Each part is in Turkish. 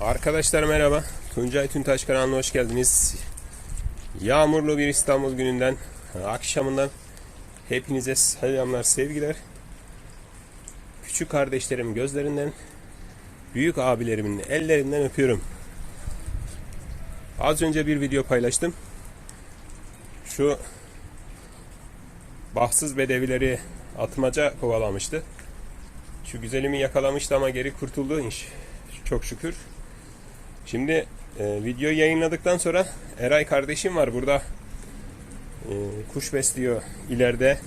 Arkadaşlar merhaba. Tuncay Tüntaş kanalına hoş geldiniz. Yağmurlu bir İstanbul gününden, akşamından hepinize selamlar, sevgiler. Küçük kardeşlerimin gözlerinden, büyük abilerimin ellerinden öpüyorum. Az önce bir video paylaştım. Şu bahtsız bedevileri atmaca kovalamıştı. Şu güzelimi yakalamıştı ama geri kurtuldu inş. Çok şükür. Şimdi e, videoyu yayınladıktan sonra Eray kardeşim var burada. E, kuş besliyor ileride.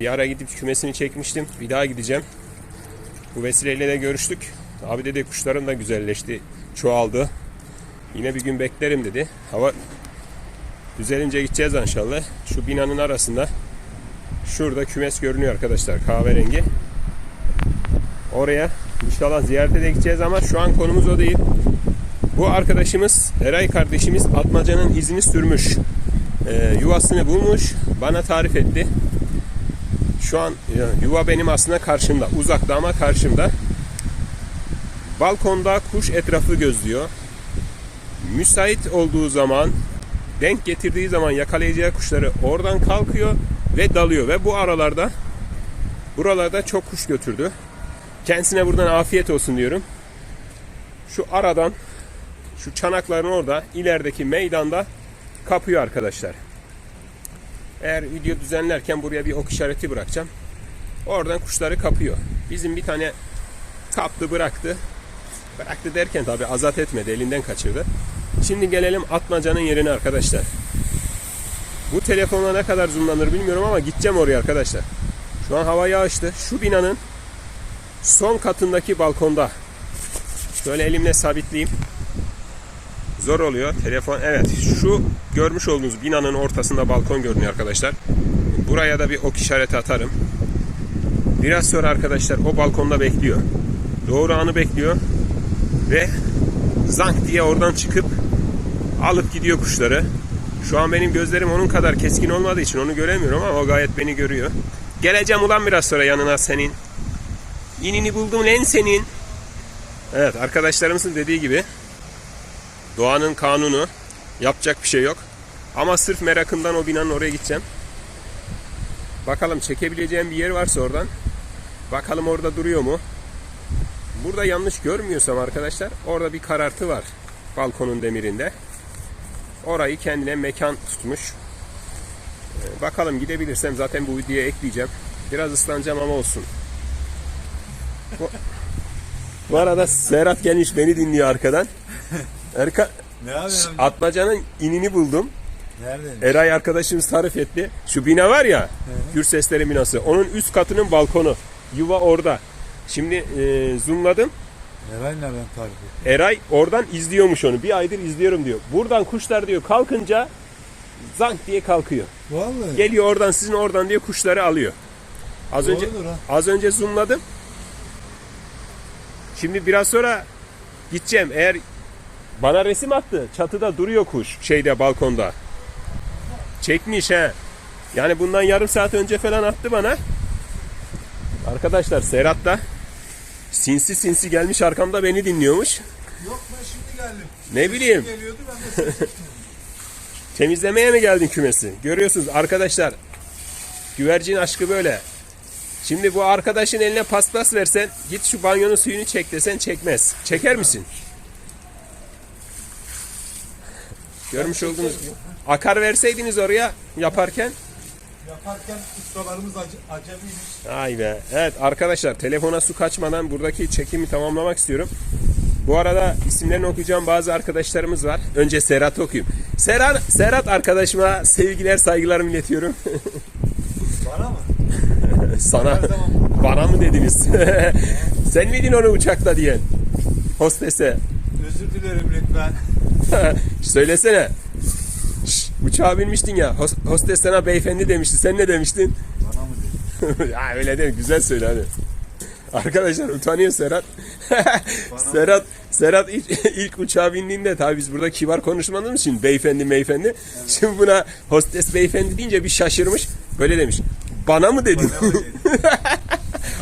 Bir ara gidip kümesini çekmiştim. Bir daha gideceğim. Bu vesileyle de görüştük. Abi dedi kuşların da güzelleşti. Çoğaldı. Yine bir gün beklerim dedi. Hava düzelince gideceğiz inşallah. Şu binanın arasında şurada kümes görünüyor arkadaşlar kahverengi. Oraya inşallah ziyarete de gideceğiz ama şu an konumuz o değil. Bu arkadaşımız Eray kardeşimiz Atmaca'nın izini sürmüş. Ee, yuvasını bulmuş. Bana tarif etti. Şu an e, yuva benim aslında karşımda. Uzakta ama karşımda. Balkonda kuş etrafı gözlüyor. Müsait olduğu zaman denk getirdiği zaman yakalayacağı kuşları oradan kalkıyor ve dalıyor ve bu aralarda buralarda çok kuş götürdü. Kendisine buradan afiyet olsun diyorum. Şu aradan şu çanakların orada ilerideki meydanda kapıyor arkadaşlar. Eğer video düzenlerken buraya bir ok işareti bırakacağım. Oradan kuşları kapıyor. Bizim bir tane kaptı bıraktı. Bıraktı derken tabi azat etmedi elinden kaçırdı. Şimdi gelelim atmacanın yerine arkadaşlar. Bu telefonla ne kadar zoomlanır bilmiyorum ama gideceğim oraya arkadaşlar. Şu an hava yağıştı. Şu binanın son katındaki balkonda. Şöyle elimle sabitleyeyim. Zor oluyor. Telefon evet şu görmüş olduğunuz binanın ortasında balkon görünüyor arkadaşlar. Buraya da bir ok işareti atarım. Biraz sonra arkadaşlar o balkonda bekliyor. Doğru anı bekliyor. Ve zank diye oradan çıkıp alıp gidiyor kuşları. Şu an benim gözlerim onun kadar keskin olmadığı için onu göremiyorum ama o gayet beni görüyor. Geleceğim ulan biraz sonra yanına senin. İnini buldum lan senin. Evet arkadaşlarımızın dediği gibi doğanın kanunu yapacak bir şey yok. Ama sırf merakımdan o binanın oraya gideceğim. Bakalım çekebileceğim bir yer varsa oradan. Bakalım orada duruyor mu? Burada yanlış görmüyorsam arkadaşlar orada bir karartı var balkonun demirinde. Orayı kendine mekan tutmuş. Ee, Bakalım gidebilirsem zaten bu videoya ekleyeceğim. Biraz ıslanacağım ama olsun. Bu, bu arada Serhat gelmiş beni dinliyor arkadan. Erka, Ne yapıyorsun? Atmacanın inini buldum. Nereden? Eray arkadaşımız tarif etti. Şu bina var ya, Gür Sesleri binası. Onun üst katının balkonu. Yuva orada. Şimdi e, zoomladım. Eray nereden tarif etti? Eray oradan izliyormuş onu. Bir aydır izliyorum diyor. Buradan kuşlar diyor kalkınca zank diye kalkıyor. Vallahi. Geliyor oradan sizin oradan diyor kuşları alıyor. Az önce Doğrudur ha. az önce zoomladım. Şimdi biraz sonra gideceğim. Eğer bana resim attı. Çatıda duruyor kuş şeyde balkonda. Çekmiş he. Yani bundan yarım saat önce falan attı bana. Arkadaşlar Serhat da sinsi sinsi gelmiş arkamda beni dinliyormuş. Yok ben şimdi geldim. Ne bileyim. Geliyordu ben de Temizlemeye mi geldin kümesi? Görüyorsunuz arkadaşlar. Güvercin aşkı böyle. Şimdi bu arkadaşın eline paspas versen git şu banyonun suyunu çek desen çekmez. Çeker misin? Görmüş olduğunuz akar verseydiniz oraya yaparken. yaparken ustalarımız acı, acemiymiş. Ay be. Evet arkadaşlar telefona su kaçmadan buradaki çekimi tamamlamak istiyorum. Bu arada isimlerini okuyacağım bazı arkadaşlarımız var. Önce Serhat okuyayım. Serhat, Serhat arkadaşıma sevgiler saygılarımı iletiyorum. Bana mı? Sana bana mı dediniz? Sen miydin onu uçakta diyen? Hostese. Özür dilerim lütfen. Söylesene. Şş, uçağa binmiştin ya. hos- Hostes sana beyefendi demişti. Sen ne demiştin? Bana mı dedi? ya öyle değil. Güzel söyle hadi. Arkadaşlar utanıyor Serhat. Serhat Serhat ilk, ilk uçağa bindiğinde tabii biz burada kibar konuşmadığımız için beyefendi meyefendi. Şimdi buna hostes beyefendi deyince bir şaşırmış. Böyle demiş. Bana mı dedin? Bana mı dedi?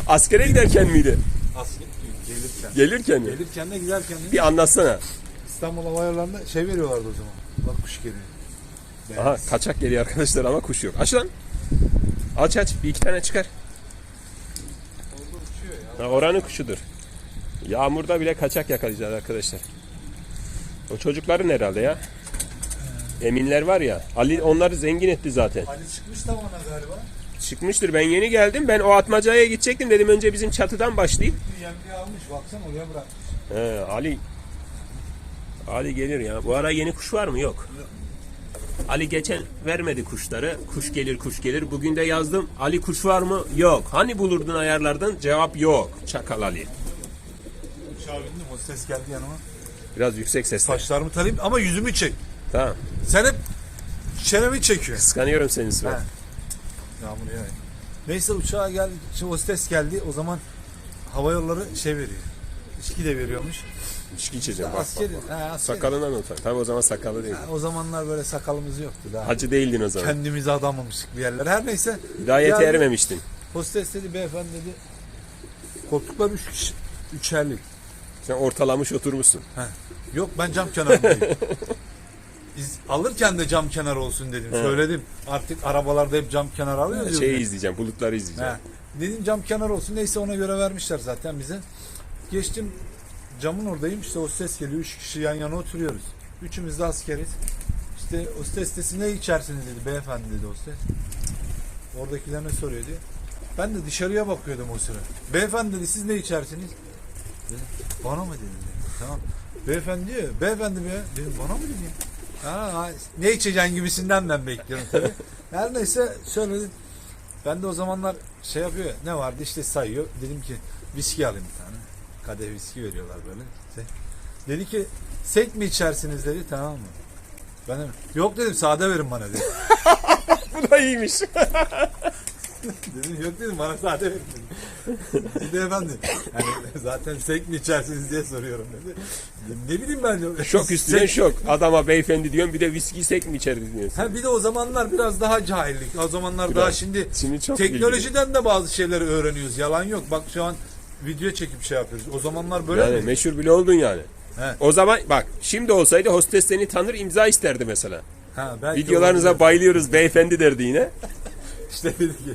Askere giderken miydi? Aslında gelirken. Gelirken mi? Gelirken de giderken de Bir anlatsana. İstanbul Hava Yolları'nda şey veriyorlardı o zaman. Bak kuş geliyor. Aha kaçak geliyor arkadaşlar ama kuş yok. Aç lan. Aç aç. Bir iki tane çıkar. Orada uçuyor ya. Ha, oranın kuşudur. Yağmurda bile kaçak yakalayacağız arkadaşlar. O çocukların herhalde ya. Eminler var ya. Ali onları zengin etti zaten. Ali çıkmış da bana galiba. Çıkmıştır. Ben yeni geldim. Ben o atmacaya gidecektim dedim. Önce bizim çatıdan başlayayım. Yemliği almış. Baksana oraya bırakmış. He, Ali. Ali gelir ya. Bu ara yeni kuş var mı? Yok. Ali geçen vermedi kuşları. Kuş gelir kuş gelir. Bugün de yazdım. Ali kuş var mı? Yok. Hani bulurdun ayarlardın? Cevap yok. Çakal Ali. Uçağa bindim. O ses geldi yanıma. Biraz yüksek sesle. Saçlarımı tarayayım ama yüzümü çek. Tamam. Sen hep çenemi çekiyorsun. Kıskanıyorum seni İsmet. Ha. Yağmur yağıyor. Neyse uçağa geldi. Şimdi hostes geldi. O zaman hava yolları şey veriyor. İçki de veriyormuş. İçki içeceğim. Bak, Askeri. bak, bak. Ha, askeri. Sakalından utan. Tabii o zaman sakalı değil. Ha, o zamanlar böyle sakalımız yoktu daha. Hacı değildin o zaman. Kendimizi adamamıştık bir yerlere. Her neyse. Hidayete geldi. erememiştin. Hostes dedi beyefendi dedi. Koltuklar üç kişi. Üçerlik. Sen ortalamış oturmuşsun. Yok ben cam kenarındayım. Alırken de cam kenarı olsun dedim. Söyledim. Artık arabalarda hep cam kenarı alıyoruz. ya. Şeyi izleyeceğim. Bulutları izleyeceğim. He. Dedim cam kenarı olsun. Neyse ona göre vermişler zaten bize. Geçtim camın oradayım. İşte hostes geliyor. Üç kişi yan yana oturuyoruz. Üçümüz de askeriz. İşte hostes dedi ne içersiniz dedi. Beyefendi dedi hostes. Oradakiler ne soruyor diye. Ben de dışarıya bakıyordum o sıra. Beyefendi dedi siz ne içersiniz? Dedim, bana mı dedim. dedim. Tamam. Beyefendi diyor. Beyefendi mi? Dedim bana mı dedi. Ha, ne içeceksin gibisinden ben bekliyorum tabii. Her neyse söyledim. Ben de o zamanlar şey yapıyor. Ne vardı işte sayıyor. Dedim ki viski alayım bir tane. Kadeh viski veriyorlar böyle. Şey. Dedi ki sek mi içersiniz dedi tamam mı? Ben de, yok dedim sade verin bana dedi. Bu da iyiymiş. dedim yok dedim bana sade verin dedi. Bir de efendim yani zaten sek mi içersiniz diye soruyorum dedi. Dedim, ne bileyim ben de. şok üstüne Sek- şok. Adama beyefendi diyorsun bir de viski sek mi içeriz diyorsun. Ha bir de o zamanlar biraz daha cahillik. O zamanlar daha şimdi, Şimdi çok teknolojiden de bazı şeyleri öğreniyoruz. Yalan yok. Bak şu an video çekip şey yapıyoruz. O zamanlar böyle Yani mi? meşhur bile oldun yani. He. O zaman bak şimdi olsaydı hostes seni tanır imza isterdi mesela. Ha, belki Videolarınıza olabilir. bayılıyoruz beyefendi derdi yine. İşte dedi ki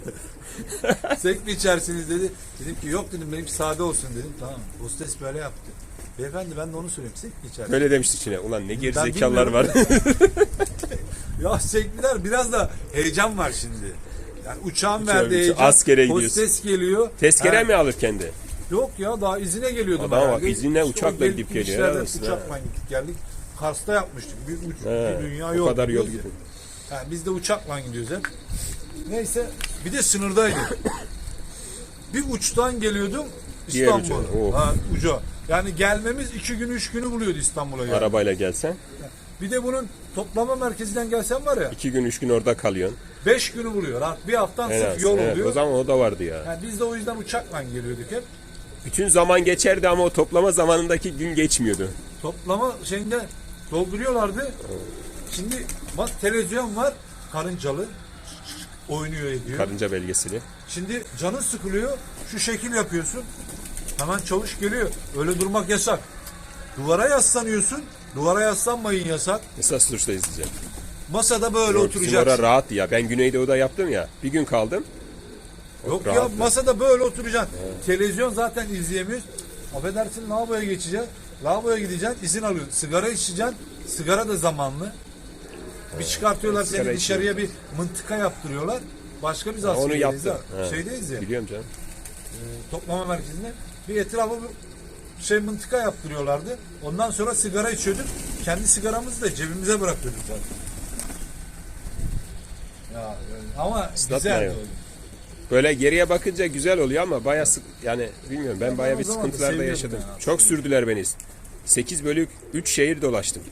sek mi içersiniz dedi. Dedim ki yok dedim benim sade olsun dedim. Tamam. Hostes böyle yaptı. Beyefendi ben de onu söyleyeyim. Sek mi içersiniz? Böyle demişti içine. Ulan ne gerizekalılar var. Ya sekliler biraz da heyecan var şimdi. Yani uçağın verdiği heyecan. askere gidiyorsun. Hostes geliyor. Tezkere Ha, mi alır kendi? Yok ya daha izine geliyordum Adama bak, izinle o uçakla gidip geliyor, olsun, Uçakla gittik geldik. Kars'ta yapmıştık. Bir, uç, He, bir dünya o yol. kadar yol gidiyoruz gidin. ya. Ha, biz de uçakla gidiyoruz hep. Neyse bir de sınırdaydık. bir uçtan geliyordum İstanbul'a. oh. Ha, uca. Yani gelmemiz iki gün üç günü buluyordu İstanbul'a. Yani. Arabayla gelsen. Bir de bunun toplama merkezinden gelsen var ya iki gün üç gün orada kalıyorsun. beş günü buluyor. Bir haftan En sırf az. yol Evet, oluyor. o zaman o da vardı ya. Yani biz de o yüzden uçakla geliyorduk hep. Bütün zaman geçerdi ama o toplama zamanındaki gün geçmiyordu. Toplama şeyinde dolduruyorlardı. Şimdi bak televizyon var karıncalı oynuyor ediyor. Karınca belgeseli. Şimdi canın sıkılıyor şu şekil yapıyorsun. Hemen çavuş geliyor. Öyle durmak yasak. Duvara yaslanıyorsun. Duvara yaslanmayın yasak. Esas duruşta izleyeceğim. Masada böyle Yok, Bizim oturacaksın. orada rahat ya. Ben Güneydoğu'da yaptım ya. Bir gün kaldım. Yok ya rahat. masada böyle oturacaksın. Televizyon zaten izleyemiyoruz. Affedersin lavaboya geçeceksin. Lavaboya gideceksin izin alıyorsun. Sigara içeceksin. Sigara da zamanlı. Bir çıkartıyorlar sigara seni dışarıya bir mıntıka yaptırıyorlar. Başka biz aslında Onu yaptım. Ha. Şeydeyiz ya Biliyorum canım. toplama merkezinde bir etrafa bir şey mıntıka yaptırıyorlardı. Ondan sonra sigara içiyorduk. Kendi sigaramızı da cebimize bırakıyorduk zaten. Ya, ama Islatma güzeldi ya. o. Böyle geriye bakınca güzel oluyor ama baya sık yani bilmiyorum ben ben baya o bir sıkıntılarda seviyordum yaşadım. yani. Çok sürdüler beni. 8 bölük 3 şehir dolaştım.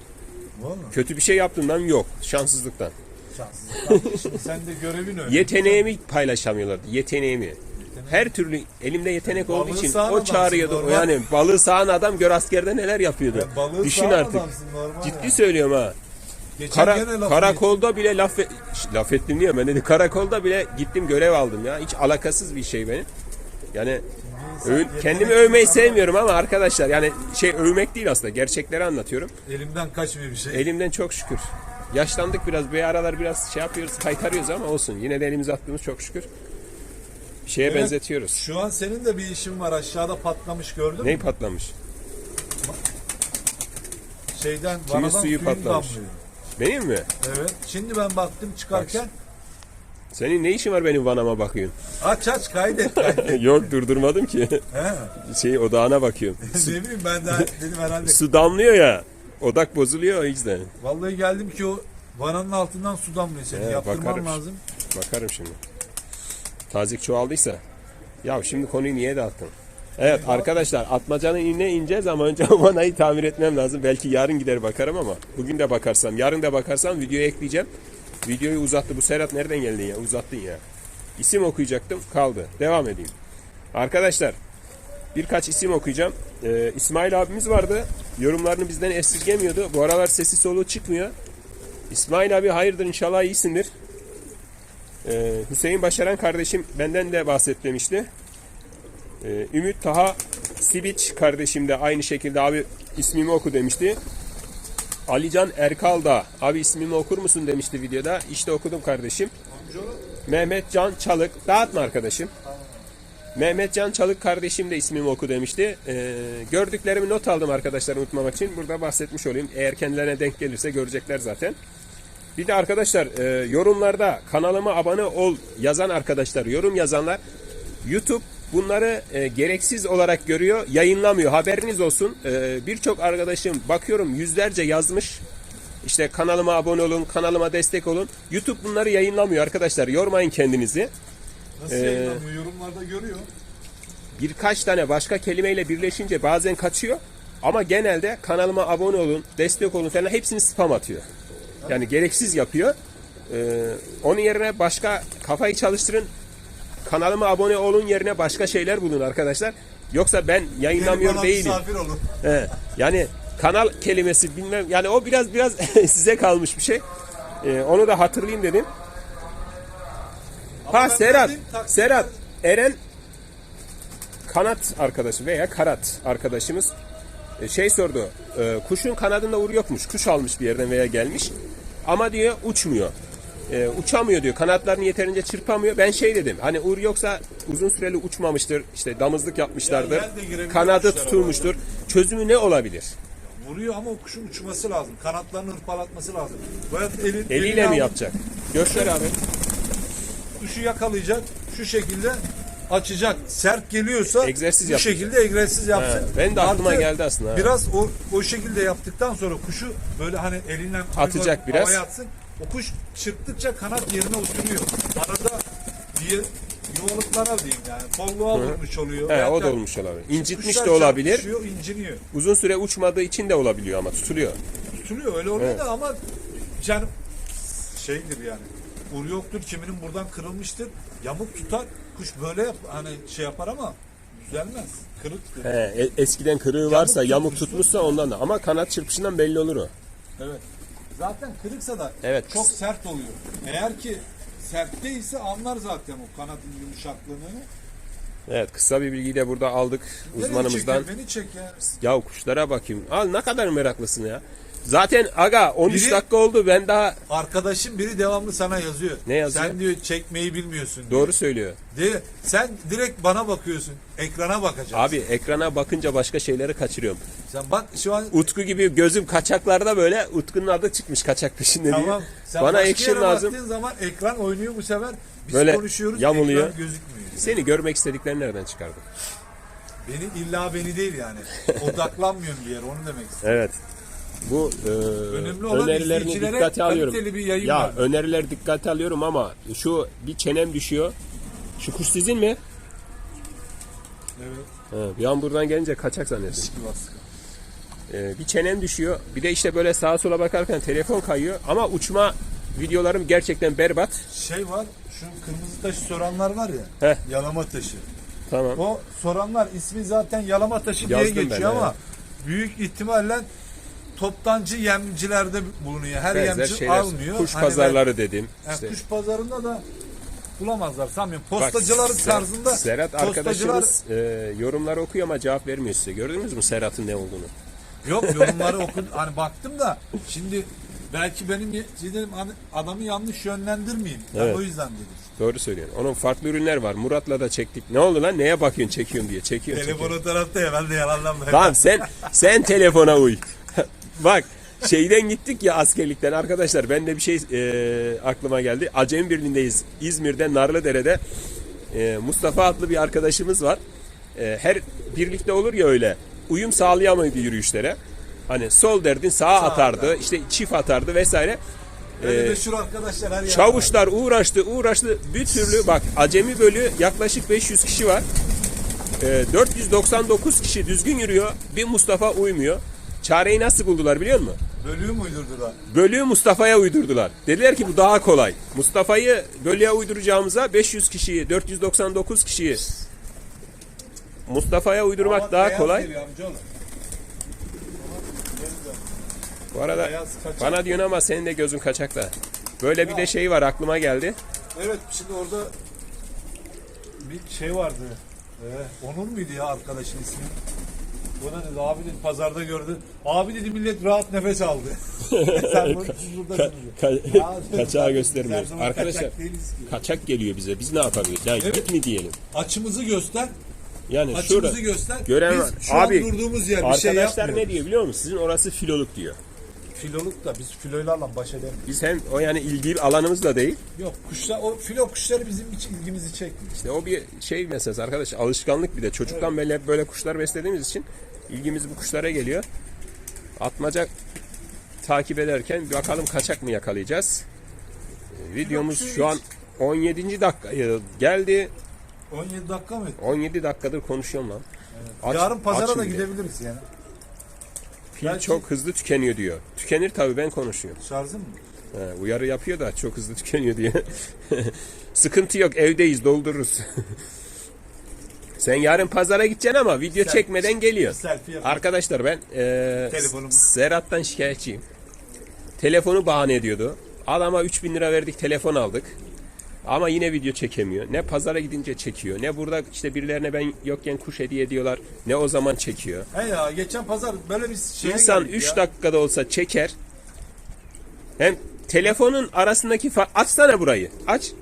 Vallahi. Kötü bir şey yaptığımdan yok. Şanssızlıktan. Şanssızlık. Şimdi sen de görevin öyle. Yeteneğimi paylaşamıyorlardı. Yeteneğimi. Her türlü elimde yetenek olduğu Balığı için sağan o çağırıyordu. normal. Yani balığı sağan adam gör askerde neler yapıyordu. Ya balığı Düşün artık. Ciddi ya. söylüyorum ha. Geçen Kara, lafı karakolda bile laf, e- laf ettim diyor ben dedi. Karakolda bile gittim görev aldım ya. Hiç alakasız bir şey benim. Yani yetenek kendimi övmeyi insanlar- sevmiyorum ama arkadaşlar yani şey övmek değil aslında gerçekleri anlatıyorum. Elimden kaçmıyor bir şey. Elimden çok şükür. Yaşlandık biraz bir aralar biraz şey yapıyoruz kaytarıyoruz ama olsun. Yine de elimize attığımız çok şükür. Bir şeye Evet. benzetiyoruz. Şu an senin de bir işin var aşağıda patlamış gördün mü? Ney patlamış? Şeyden Kimin vanadan suyu patlamış? damlıyor. Benim mi? Evet. Şimdi ben baktım çıkarken Senin ne işin var benim vanama bakıyorsun? aç aç kaydet kaydet. Yok durdurmadım ki. He. Şey odağına bakıyorum. ne bileyim ben de dedim herhalde. Su damlıyor ya. Odak bozuluyor o yüzden. Vallahi geldim ki o vananın altından su damlıyor senin. He, Yaptırman bakarım. lazım. Bakarım şimdi. Tazik çoğaldıysa. Ya şimdi konuyu niye dağıttın? Evet arkadaşlar atmacanın inine ineceğiz ama önce vanayı tamir etmem lazım. Belki yarın gider bakarım ama bugün de bakarsam, yarın da bakarsam videoya ekleyeceğim. Videoyu uzattı. Bu Serhat nereden geldin ya? Uzattın ya. İsim okuyacaktım kaldı. Devam edeyim. Arkadaşlar birkaç isim okuyacağım. Ee, İsmail abimiz vardı. Yorumlarını bizden esirgemiyordu. Bu aralar sesi soluğu çıkmıyor. İsmail abi hayırdır inşallah iyisindir. Ee, Hüseyin Başaran kardeşim benden de bahsetmemişti. Ee, Ümit Taha Sibiç kardeşim de aynı şekilde abi ismimi oku demişti. Alican Erkal da abi ismimi okur musun demişti videoda. İşte okudum kardeşim. Mehmet Can Çalık dağıtma arkadaşım. Mehmet Can Çalık kardeşim de ismimi oku demişti. Ee, gördüklerimi not aldım arkadaşlar unutmamak için. Burada bahsetmiş olayım. Eğer kendilerine denk gelirse görecekler zaten. Bir de arkadaşlar e, yorumlarda kanalıma abone ol yazan arkadaşlar, yorum yazanlar YouTube bunları e, gereksiz olarak görüyor, yayınlamıyor. Haberiniz olsun. E, Birçok arkadaşım bakıyorum yüzlerce yazmış. İşte kanalıma abone olun, kanalıma destek olun. YouTube bunları yayınlamıyor arkadaşlar. Yormayın kendinizi. Nasıl Ee, yayınlanıyor? Yorumlarda görüyor. birkaç tane başka kelimeyle birleşince bazen kaçıyor. Ama genelde kanalıma abone olun, destek olun falan hepsini spam atıyor. Yani gereksiz yapıyor. Ee, onun yerine başka kafayı çalıştırın. Kanalıma abone olun yerine başka şeyler bulun arkadaşlar. Yoksa ben yayınlamıyor değilim. olun. He, yani kanal kelimesi bilmem yani o biraz biraz size kalmış bir şey. Ee, onu da hatırlayayım dedim. Ama Ha Serhat, takdirde- Serhat, Eren kanat arkadaşı veya karat arkadaşımız e, şey sordu. e, Kuşun kanadında uğur yokmuş. Kuş almış bir yerden veya gelmiş. Ama diyor uçmuyor. E, uçamıyor diyor. Kanatlarını yeterince çırpamıyor. Ben şey dedim. Hani uğur yoksa uzun süreli uçmamıştır. İşte damızlık yapmışlardır. Ya, yel de girebilir Kanadı tutulmuştur. Çözümü ne olabilir? Vuruyor ama o kuşun uçması lazım. Kanatlarını hırpalatması lazım. Veya elin, Eliyle eline mi alıp yapacak? Göster abi. Kuşu yakalayacak. Şu şekilde açacak. Sert geliyorsa Egzersiz bu yapacak. şekilde egzersiz yapsın. He, benim de aklıma Artı geldi aslında. Biraz o o şekilde yaptıktan sonra kuşu böyle hani elinden Atacak böyle biraz. atsın. O kuş çırptıkça kanat yerine oturuyor. Arada diye yuvalıklara diyeyim yani. Kolluğa vurmuş oluyor. He, o da olmuş olabilir. İncitmiş kuşlar de olabilir. çarpışıyor, inciniyor. Uzun süre uçmadığı için de olabiliyor ama tutuluyor. Tutuluyor öyle oluyor Evet. da ama yani şeydir yani. Ur yoktur kiminin buradan kırılmıştır. Yamuk tutar. Kuş böyle yap, hani şey yapar ama düzelmez. Kırıktır. He, e- eskiden kırığı varsa yamuk tutmuşsa ondan da. Ama kanat çırpışından belli olur o. Evet. Zaten kırıksa da Evet. çok sert oluyor. Eğer ki sert değilse anlar zaten o kanatın yumuşaklığını. Evet kısa bir bilgiyi de burada aldık Nereye uzmanımızdan. çekiyor? Beni çek ya. Ya kuşlara bakayım. Al ne kadar meraklısın ya. Zaten aga 13 Biri- dakika oldu ben daha Arkadaşım biri devamlı sana yazıyor. Ne yazıyor? Sen diyor çekmeyi bilmiyorsun. diyor. doğru söylüyor. De, sen direkt bana bakıyorsun. Ekrana bakacaksın. Abi ekrana bakınca başka şeyleri kaçırıyorum. Sen bak şu an Utku gibi gözüm kaçaklarda böyle Utku'nun adı çıkmış kaçak peşinde diye. Tamam. Sen Bana action lazım. baktığın zaman ekran oynuyor bu sefer. Biz Böyle konuşuyoruz yamuluyor. ekran gözükmüyor. Seni görmek istediklerini nereden çıkardın? Beni illa beni değil yani. Odaklanmıyorum bir yere onu demek istiyorum. Evet. Bu e, Önemli olan önerilerini izleyicilere dikkate alıyorum. kaliteli bir yayın ya vermek. öneriler dikkate alıyorum ama şu bir çenem düşüyor. Şu kuş sizin mi? Evet. He, bir an buradan gelince kaçak zannettim. Ee, bir çenem düşüyor. Bir de işte böyle sağa sola bakarken telefon kayıyor. Ama uçma videolarım gerçekten berbat. Şey var şu kırmızı taşı soranlar var ya. Heh. Yalama taşı. Tamam. O soranlar ismi zaten yalama taşı diye Yazdım ben, geçiyor ama büyük ihtimalle toptancı yemcilerde bulunuyor. Her Benzer yemci şeyler. almıyor. Kuş Hani pazarları ben- yani İşte kuş pazarında da bulamazlar sanmıyorum. Bak, Postacıların Ser- tarzında Serhat postacılar arkadaşımız e, yorumları okuyor ama cevap vermiyor size. Gördünüz mü Serhat'ın ne olduğunu? yok yorumları okudum. Hani baktım da şimdi belki benim şey dedim, hani adamı yanlış yönlendirmeyeyim. Ben Evet. o yüzden dedim. Doğru söylüyorsun. Onun farklı ürünler var. Murat'la da çektik. Ne oldu lan? Neye bakıyorsun çekiyorsun diye. Çekiyor, çekiyor. Telefon o tarafta ya ben de yalanlanmayayım. Tamam sen sen telefona uy. Bak şeyden gittik ya askerlikten arkadaşlar ben de bir şey e, aklıma geldi. Acemi Birliği'ndeyiz. İzmir'de Narlıdere'de e, Mustafa adlı bir arkadaşımız var. E, her birlikte olur ya öyle. Uyum sağlayamıyordu yürüyüşlere. Hani sol derdin sağa atardı, işte çift atardı vesaire. Böyle Ee, de şu arkadaşlar her. Çavuşlar uğraştı uğraştı bir türlü bak acemi bölü yaklaşık 500 kişi var. Ee, 499 kişi düzgün yürüyor. Bir Mustafa uymuyor. Çareyi nasıl buldular biliyor musun? Bölüğü mü uydurdular? Bölüğü Mustafa'ya uydurdular. Dediler ki bu daha kolay. Mustafa'yı bölüğe uyduracağımıza 500 kişiyi, 499 kişiyi Mustafa'ya uydurmak Ama daha kolay. Bu arada bana diyorsun ama senin de gözün kaçakta. Böyle bir de şey var aklıma geldi. Evet şimdi orada bir şey vardı. Ee, Onur muydu ya arkadaşın ismi? Da dedi abi dedi pazarda gördü. Abi dedi millet rahat nefes aldı. Sen bunu siz buradasınız. Ka- Ya, kaçağı göstermiyoruz. her zaman Arkadaşlar kaçak değiliz ki. kaçak geliyor bize. Biz ne yapabiliriz? Yani Evet. git mi diyelim? Açımızı göster. Yani Açımızı şurada göster. gören Biz şu abi an durduğumuz yer bir şey arkadaşlar yapmıyoruz. ne diyor biliyor musun? Sizin orası filoluk diyor. Filoluk da biz filoylarla baş edemeyiz. Biz hem o yani ilgi alanımız da değil. Yok kuşlar o filo kuşları bizim hiç ilgimizi çekmiyor. İşte o bir şey meselesi arkadaş alışkanlık bir de çocuktan beri hep böyle kuşlar beslediğimiz için ilgimiz bu kuşlara geliyor. Atmaca takip ederken bakalım kaçak mı yakalayacağız. Ee, Videomuz şu an 17. dakikaya geldi. 17 dakika mı? 17 dakikadır konuşuyorum lan. Aç- Yarın pazara da gidebiliriz yani. Pil Belki- çok hızlı tükeniyor diyor. Tükenir tabii ben konuşuyorum. Şarjın mı? He, uyarı yapıyor da çok hızlı tükeniyor diye. Sıkıntı yok evdeyiz doldururuz. Sen yarın pazara gideceksin ama video Sen- çekmeden geliyor. Selfie. Arkadaşlar ben e, Telefonumu. Serhat'tan şikayetçiyim. Telefonu bahane ediyordu. Adama 3000 lira verdik telefon aldık. Ama yine video çekemiyor. Ne pazara gidince çekiyor. Ne burada işte birilerine ben yokken kuş hediye ediyorlar. Ne o zaman çekiyor. He ya geçen pazar böyle bir şeye İnsan geldik 3 ya. dakikada olsa çeker. Hem telefonun arasındaki fa- açsana burayı. Aç.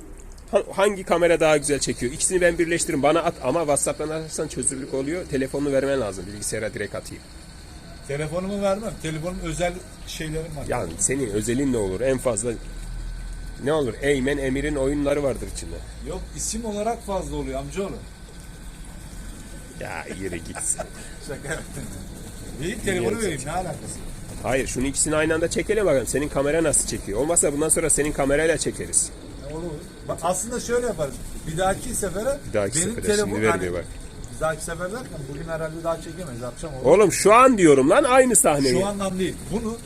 Ha- Hangi kamera daha güzel çekiyor? İkisini ben birleştiririm. Bana at ama WhatsApp'tan atarsan çözünürlük oluyor. Telefonunu vermen lazım. Bilgisayara direkt atayım. Telefonumu vermem. Telefonun özel şeylerim var. Yani senin özelin ne olur? En fazla ne olur? Eymen Emir'in oyunları vardır içinde. Yok isim olarak fazla oluyor amcaoğlu. Ya yürü gitsin. Şaka yaptım. İyi telefonu vereyim ne alakası? Hayır şunu ikisini aynı anda çekelim bakalım. Senin kamera nasıl çekiyor? Olmazsa bundan sonra senin kamerayla çekeriz. Olur. Bak aslında şöyle yaparız. Bir dahaki sefere Bir dahaki benim sefere telefon hani- bak. Bir dahaki sefer derken bugün herhalde daha çekemeyiz akşam olur. Oğlum şu an diyorum lan aynı sahneyi. Şu andan değil. Bunu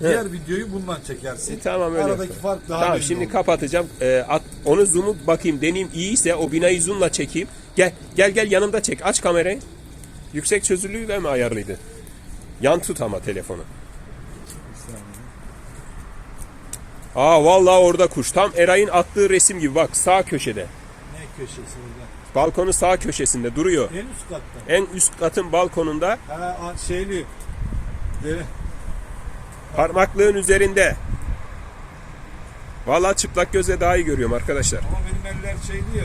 diğer videoyu bundan çekersin. E, tamam öyle Aradaki yapalım. fark daha Tamam şimdi olur. kapatacağım. Ee, at, onu zoom'u bakayım deneyeyim iyiyse o binayı zoom'la çekeyim. Gel gel gel yanımda çek. Aç kamerayı. Yüksek çözünürlüğü ve mi ayarlıydı? Yan tut ama telefonu. Aa vallahi orada kuş. Tam Eray'ın attığı resim gibi bak sağ köşede. Ne köşesi burada? Balkonun sağ köşesinde duruyor. En üst katta. En üst katın balkonunda Ha, şeyli. Deri. parmaklığın üzerinde. Vallahi çıplak gözle daha iyi görüyorum arkadaşlar. Ama benim eller şeyli ya.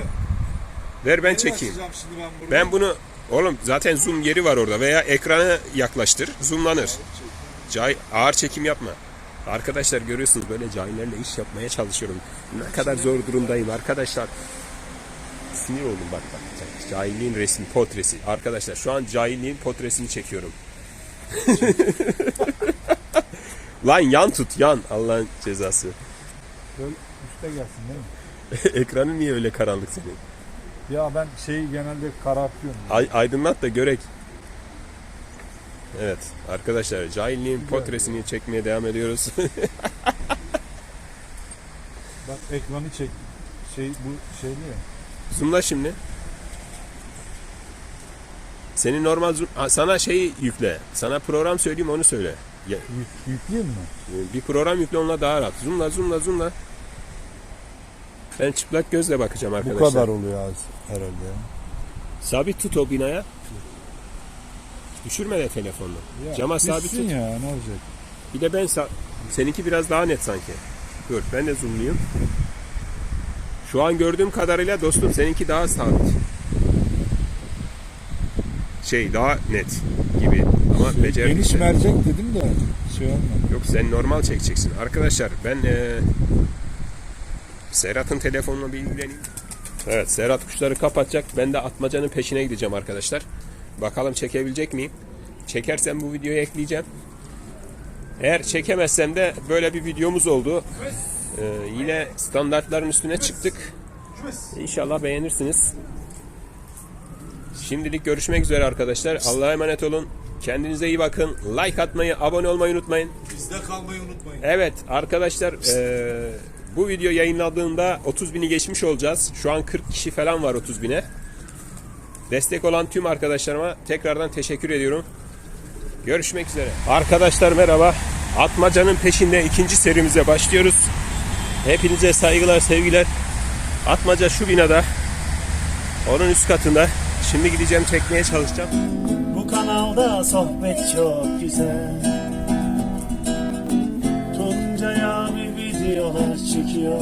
Ver ben Nereye çekeyim. ben bunu? Ben bunu oğlum zaten zoom yeri var orada veya ekrana yaklaştır zoomlanır. Cay, ağır çekim yapma. Arkadaşlar görüyorsunuz böyle cahillerle iş yapmaya çalışıyorum. Ne kadar zor durumdayım arkadaşlar. Sinir oldum bak bak. Cahilliğin resmi portresi. Arkadaşlar şu an cahilliğin portresini çekiyorum. Lan yan tut yan Allah'ın cezası. Böyle üste gelsin değil mi? Ekranı niye öyle karanlık senin? Ya ben şeyi genelde karartıyorum. Ay, aydınlat da görek. Evet arkadaşlar cahilliğin portresini çekmeye devam ediyoruz. Bak ekranı çek. Şey bu şeyli ya. Zoomla şimdi. Senin normal zoom... Ha, sana şeyi yükle. Sana program söyleyeyim onu söyle. Ya, Yük, yükleyeyim mi? bir program yükle onunla daha rahat. Zoomla zoomla zoomla. Ben çıplak gözle bakacağım Bu arkadaşlar. kadar oluyor az herhalde ya. Sabit tut o binaya. Düşürme de telefonunu. Ya, Cama sabit tut. ya ne olacak? Bir de ben sa- seninki biraz daha net sanki. Dur ben de zoomlayayım. Şu an gördüğüm kadarıyla dostum seninki daha sabit. Şey daha net gibi ama Şey. Geniş mercek dedim de şey olmadı. Yok sen normal çekeceksin. Arkadaşlar ben eee Serhat'ın telefonuna bir ilgileneyim. Evet Serhat kuşları kapatacak. Ben de atmacanın peşine gideceğim arkadaşlar. Bakalım çekebilecek miyim? Çekersem bu videoyu ekleyeceğim. Eğer çekemezsem de böyle bir videomuz oldu. Eee, yine standartların üstüne çıktık. İnşallah beğenirsiniz. Şimdilik görüşmek üzere arkadaşlar. Allah'a emanet olun. Kendinize iyi bakın. Like atmayı, abone olmayı unutmayın. Bizde kalmayı unutmayın. Evet arkadaşlar eee, bu video yayınladığında 30 bini geçmiş olacağız. Şu an 40 kişi falan var 30 bine. Destek olan tüm arkadaşlarıma tekrardan teşekkür ediyorum. Görüşmek üzere. Arkadaşlar merhaba. Atmacanın peşinde ikinci serimize başlıyoruz. Hepinize saygılar, sevgiler. Atmaca şu binada. Onun üst katında. Şimdi gideceğim çekmeye çalışacağım. Bu kanalda sohbet çok güzel Tuncay abi videolar çekiyor